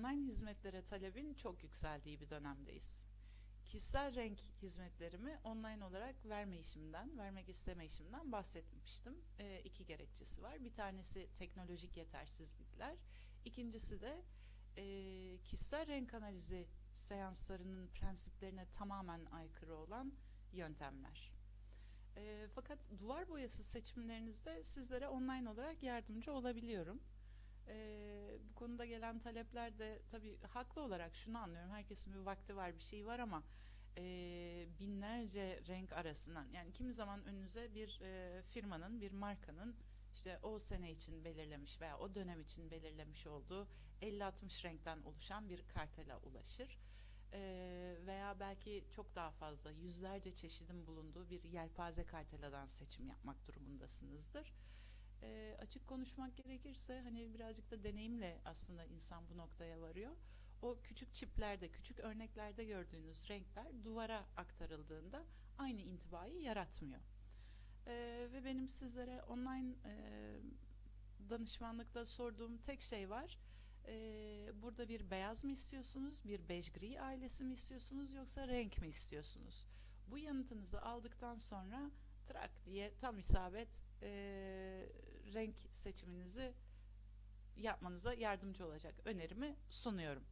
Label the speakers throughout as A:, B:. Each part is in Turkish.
A: online hizmetlere talebin çok yükseldiği bir dönemdeyiz. Kişisel renk hizmetlerimi online olarak vermeyişimden, vermek istemeyişimden bahsetmiştim. E, iki gerekçesi var. Bir tanesi teknolojik yetersizlikler. İkincisi de e, kişisel renk analizi seanslarının prensiplerine tamamen aykırı olan yöntemler. E, fakat duvar boyası seçimlerinizde sizlere online olarak yardımcı olabiliyorum. E, bu konuda gelen talepler de tabii haklı olarak şunu anlıyorum. Herkesin bir vakti var, bir şey var ama e, binlerce renk arasından yani kimi zaman önünüze bir e, firmanın, bir markanın işte o sene için belirlemiş veya o dönem için belirlemiş olduğu 50-60 renkten oluşan bir kartela ulaşır. Ee, veya belki çok daha fazla yüzlerce çeşidin bulunduğu bir yelpaze karteladan seçim yapmak durumundasınızdır. Ee, açık konuşmak gerekirse hani birazcık da deneyimle aslında insan bu noktaya varıyor. O küçük çiplerde, küçük örneklerde gördüğünüz renkler duvara aktarıldığında aynı intibayı yaratmıyor. Ee, ve benim sizlere online e, danışmanlıkta sorduğum tek şey var. Ee, burada bir beyaz mı istiyorsunuz, bir bej gri ailesi mi istiyorsunuz yoksa renk mi istiyorsunuz? Bu yanıtınızı aldıktan sonra trak diye tam isabet e, renk seçiminizi yapmanıza yardımcı olacak önerimi sunuyorum.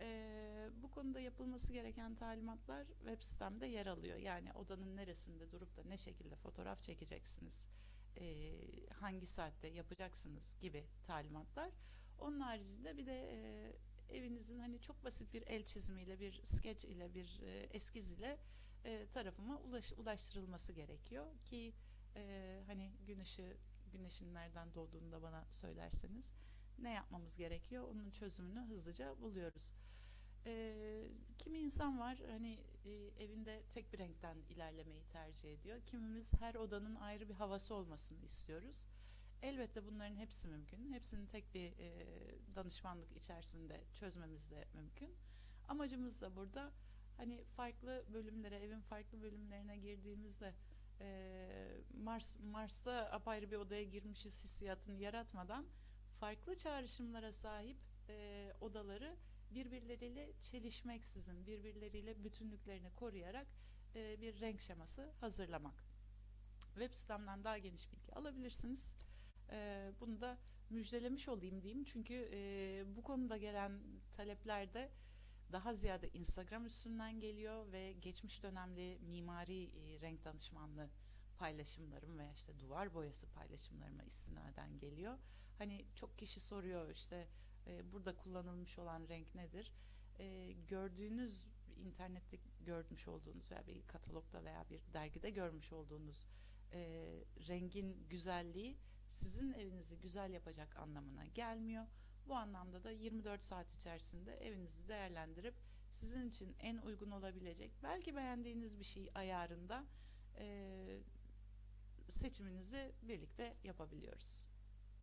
A: Ee, bu konuda yapılması gereken talimatlar web sitemde yer alıyor. Yani odanın neresinde durup da ne şekilde fotoğraf çekeceksiniz, e, hangi saatte yapacaksınız gibi talimatlar. Onun haricinde bir de e, evinizin hani çok basit bir el çizimiyle, bir sketch ile, bir e, eskiz ile e, tarafıma ulaş, ulaştırılması gerekiyor ki e, hani gün ışığı, güneşin nereden doğduğunu da bana söylerseniz ne yapmamız gerekiyor onun çözümünü hızlıca buluyoruz. Ee, kimi insan var hani e, evinde tek bir renkten ilerlemeyi tercih ediyor. Kimimiz her odanın ayrı bir havası olmasını istiyoruz. Elbette bunların hepsi mümkün. Hepsini tek bir e, danışmanlık içerisinde çözmemiz de mümkün. Amacımız da burada hani farklı bölümlere, evin farklı bölümlerine girdiğimizde e, Mars Mars'ta apayrı bir odaya girmişiz hissiyatını yaratmadan farklı çağrışımlara sahip e, odaları birbirleriyle çelişmeksizin, birbirleriyle bütünlüklerini koruyarak e, bir renk şeması hazırlamak. Web sitemden daha geniş bilgi alabilirsiniz. E, bunu da müjdelemiş olayım diyeyim. Çünkü e, bu konuda gelen taleplerde daha ziyade Instagram üstünden geliyor ve geçmiş dönemli mimari e, renk danışmanlığı paylaşımlarım veya işte duvar boyası paylaşımlarıma istinaden geliyor. Hani çok kişi soruyor işte e, burada kullanılmış olan renk nedir? E, gördüğünüz internette görmüş olduğunuz veya bir katalogda veya bir dergide görmüş olduğunuz e, rengin güzelliği sizin evinizi güzel yapacak anlamına gelmiyor. Bu anlamda da 24 saat içerisinde evinizi değerlendirip sizin için en uygun olabilecek belki beğendiğiniz bir şey ayarında e, seçiminizi birlikte yapabiliyoruz.